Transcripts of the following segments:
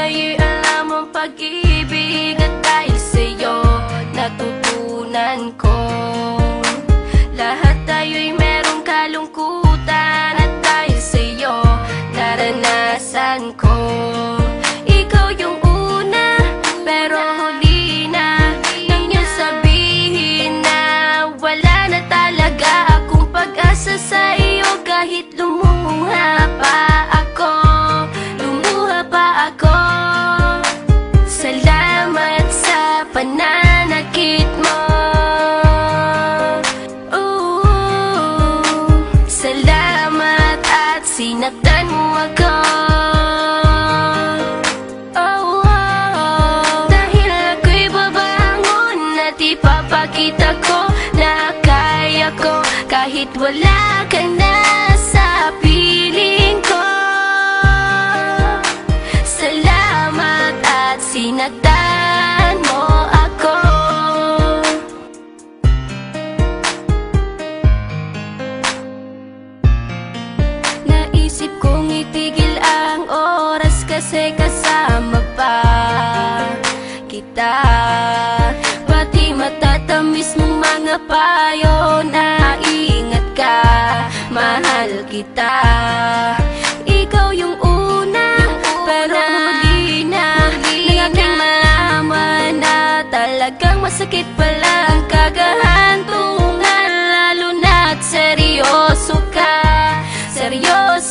sa'yo'y alam ang pag-ibig At dahil sa'yo natutunan ko. Lahat tayo'y merong kalungkutan At dahil sa'yo naranasan ko. Ikaw yung sinaktan mo ako Oh, oh, dahil ako'y babangon at ko na kahit wala ka na ko. Salamat at sinaktan Naisip kong itigil ang oras kasi kasama pa kita. Pati matatamis mong mga payo na ingat ka Mahal kita. Ikaw yung una pero huli na Nang aking malaman na talagang masakit pala ang kagahantungan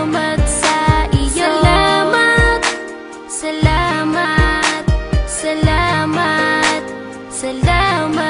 Salamat sa iyo. Salamat. Salamat Salamat Salamat.